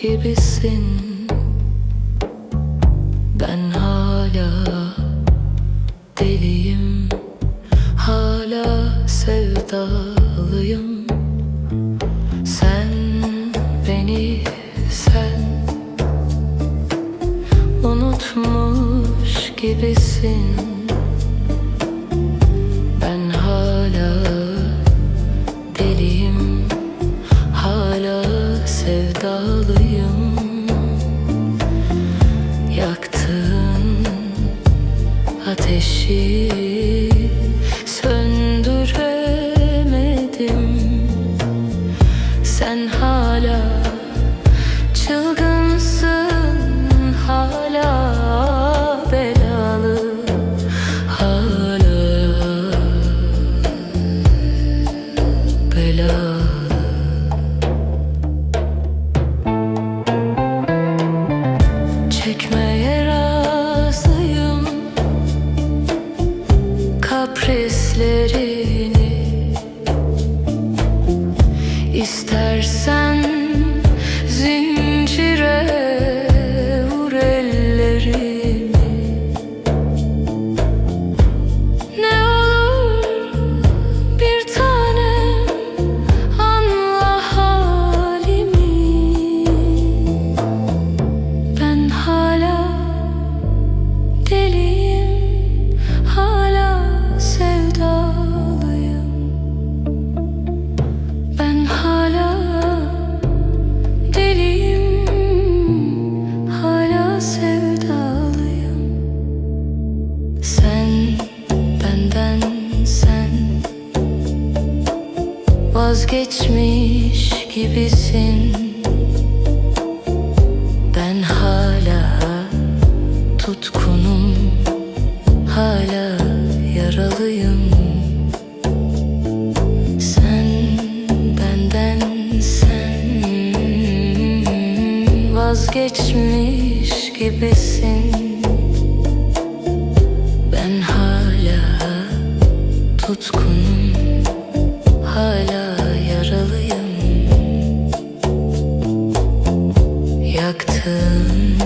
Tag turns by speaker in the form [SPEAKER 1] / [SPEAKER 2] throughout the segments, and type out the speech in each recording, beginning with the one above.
[SPEAKER 1] gibisin. Ben hala deliyim. Hala sevdalıyım. Sen beni sen Unutmuş gibisin. Ben hala deliyim. Hala sevdalıyım Çekmeye razıyım kaprislerini vazgeçmiş gibisin. Ben hala tutkunum Hala yaralıyım. Sen benden sen Vazgeçmiş gibisin. Ben hala tutkunum Yaktığın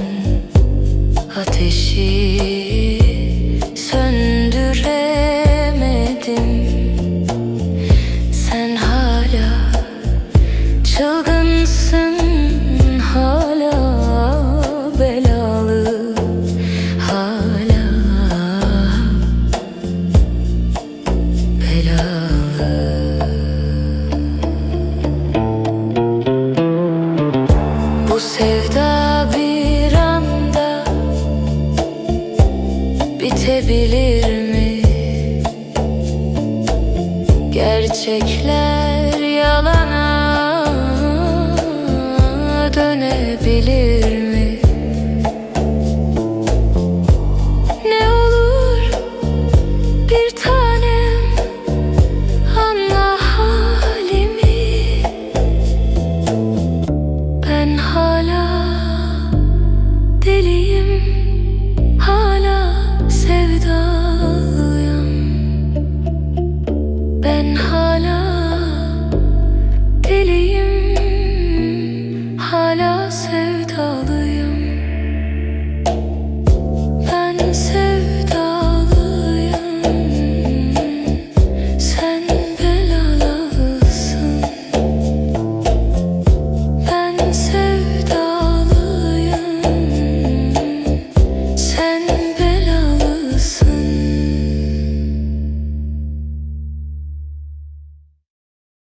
[SPEAKER 1] ateşi Bu sevda bir anda bitebilir mi? Gerçekler